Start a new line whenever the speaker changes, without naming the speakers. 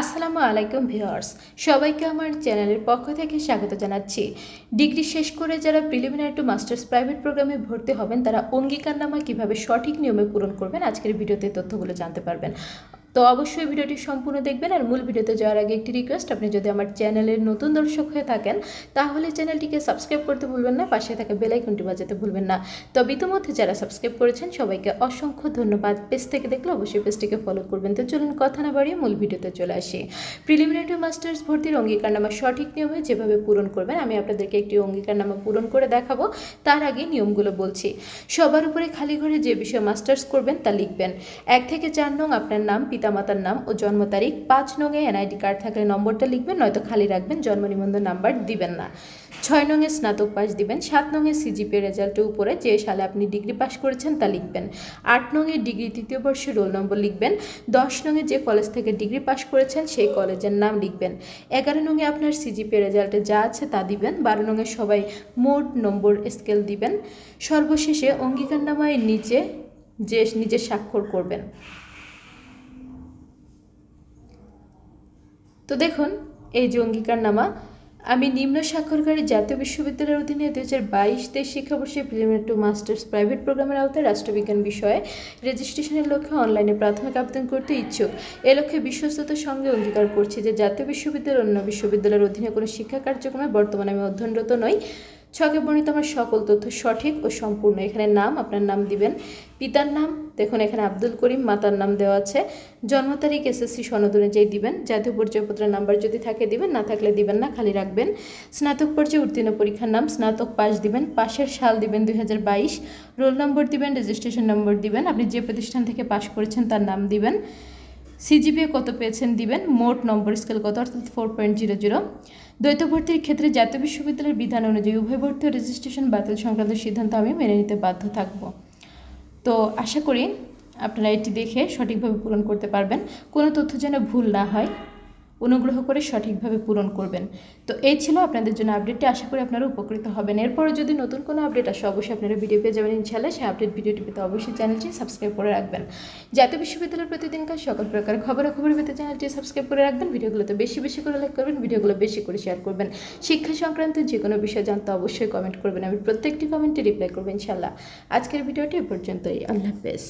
আসসালামু আলাইকুম ভিউয়ার্স, সবাইকে আমার চ্যানেলের পক্ষ থেকে স্বাগত জানাচ্ছি। ডিগ্রি শেষ করে যারা প্রিলিমিনারি টু মাস্টার্স প্রাইভেট প্রোগ্রামে ভর্তি হবেন, তারা অঙ্গীকারনামা কীভাবে সঠিক নিয়মে পূরণ করবেন, আজকের ভিডিওতে তথ্যগুলো জানতে পারবেন। তো অবশ্যই ভিডিওটি সম্পূর্ণ দেখবেন আর মূল ভিডিওতে যাওয়ার আগে একটি রিকোয়েস্ট আপনি যদি আমার চ্যানেলের নতুন দর্শক হয়ে থাকেন, তাহলে চ্যানেলটিকে সাবস্ক্রাইব করতে ভুলবেন না, পাশে থাকা বেলাইকনটি বাজাতে ভুলবেন না। তবে ইতিমধ্যে যারা সাবস্ক্রাইব করেছেন, সবাইকে অসংখ্য ধন্যবাদ। পেজ থেকে দেখলে অবশ্যই পেজটিকে ফলো করবেন। তো চলুন কথা না বাড়িয়ে মূল ভিডিওতে চলে আসি। প্রিলিমিনারি মাস্টার্স ভর্তির অঙ্গীকারনামা সঠিক নিয়মে যেভাবে পূরণ করবেন, আমি আপনাদেরকে একটি অঙ্গীকারনামা পূরণ করে দেখাবো। তার আগে নিয়মগুলো বলছি। সবার উপরে খালি ঘরে যে বিষয়ে মাস্টার্স করবেন, তা লিখবেন। এক থেকে চার নং আপনার নাম পিতামাতার নাম ও জন্ম তারিখ পাঁচ নংয়ে এনআইডি কার্ড থাকলে নম্বরটা লিখবেন, নয়তো খালি রাখবেন, জন্ম নিবন্ধন নাম্বার দিবেন না। ছয় নংয়ে স্নাতক পাস দিবেন, সাত নংয়ে সিজিপি রেজাল্টের উপরে যে সালে আপনি ডিগ্রি পাস করেছেন তা লিখবেন। আট নংয়ে ডিগ্রি তৃতীয় বর্ষে রোল নম্বর লিখবেন, দশ নংয়ে যে কলেজ থেকে ডিগ্রি পাস করেছেন সেই কলেজের নাম লিখবেন। এগারো নংয়ে আপনার সিজিপি রেজাল্টে যা আছে তা দিবেন, বারো নংয়ে সবাই মোট নম্বর স্কেল দিবেন। সর্বশেষে অঙ্গীকারনামায় নিচে যে, নিজে স্বাক্ষর করবেন। তো দেখুন, এই যে অঙ্গীকারনামা আমি নিম্ন স্বাক্ষরকারী জাতীয় বিশ্ববিদ্যালয়ের অধীনে দু হাজার বাইশ তেইশ শিক্ষাবর্ষে প্রিলিমিনারি টু মাস্টার্স প্রাইভেট প্রোগ্রামের আওতায় রাষ্ট্রবিজ্ঞান বিষয়ে রেজিস্ট্রেশনের লক্ষ্যে অনলাইনে প্রাথমিক আবেদন করতে ইচ্ছুক। এ লক্ষ্যে বিশ্বস্ততার সঙ্গে অঙ্গীকার করছি যে জাতীয় বিশ্ববিদ্যালয় অন্য বিশ্ববিদ্যালয়ের অধীনে কোনো শিক্ষা কার্যক্রমে বর্তমানে আমি অধ্যয়নরত নই। ছকে বর্ণিত আমার সকল তথ্য সঠিক ও সম্পূর্ণ। এখানে নাম, আপনার নাম দিবেন, পিতার নাম, দেখুন এখানে আব্দুল করিম, মাতার নাম দেওয়া আছে। জন্ম তারিখ এসএসসি সনদ অনুযায়ী দিবেন, জাতীয় পরিচয়পত্রের নাম্বার যদি থাকে দিবেন, না থাকলে দিবেন না, খালি রাখবেন। স্নাতক পর্যায়ে উত্তীর্ণ পরীক্ষার নাম, স্নাতক পাস দিবেন, পাশের সাল দিবেন দুই হাজার বাইশ। রোল নম্বর দিবেন, রেজিস্ট্রেশন নম্বর দিবেন, আপনি যে প্রতিষ্ঠান থেকে পাশ করেছেন তার নাম দিবেন। সিজিপিএ কত পেয়েছেন দিবেন? মোট নম্বর স্কেল কত? অর্থাৎ ফোর পয়েন্ট জিরো জিরো দ্বৈত ভর্তির ক্ষেত্রে জাতীয় বিশ্ববিদ্যালয়ের বিধান অনুযায়ী উভয় ভর্তি রেজিস্ট্রেশন বাতিল সংক্রান্ত সিদ্ধান্ত আমি মেনে নিতে বাধ্য থাকব। তো আশা করি আপনারা এটি দেখে সঠিকভাবে পূরণ করতে পারবেন। কোনো তথ্য যেন ভুল না হয়। অনুগ্রহ করে সঠিকভাবে পূরণ করবেন। তো এই ছিল আপনাদের জন্য আপডেটটি। আশা করি আপনারা উপকৃত হবেন। এরপরে যদি নতুন কোনো আপডেট আসে, অবশ্যই আপনারা ভিডিও পেয়ে যাবেন ইনশাল্লাহ সেই আপডেট ভিডিওটি পেতে অবশ্যই চ্যানেলটি সাবস্ক্রাইব করে রাখবেন। জাতীয় বিশ্ববিদ্যালয়ের প্রতিদিনকার সকল প্রকার খবরাখবর পেতে চ্যানেলটি সাবস্ক্রাইব করে রাখবেন। ভিডিওগুলোতে বেশি বেশি করে লাইক করবেন, ভিডিওগুলো বেশি করে শেয়ার করবেন। শিক্ষা সংক্রান্ত যে কোনো বিষয় জানতে অবশ্যই কমেন্ট করবেন। আমি প্রত্যেকটি কমেন্টে রিপ্লাই করব ইনশাল্লাহ আজকের ভিডিওটি এ পর্যন্তই। আল্লাহ হাফেজ।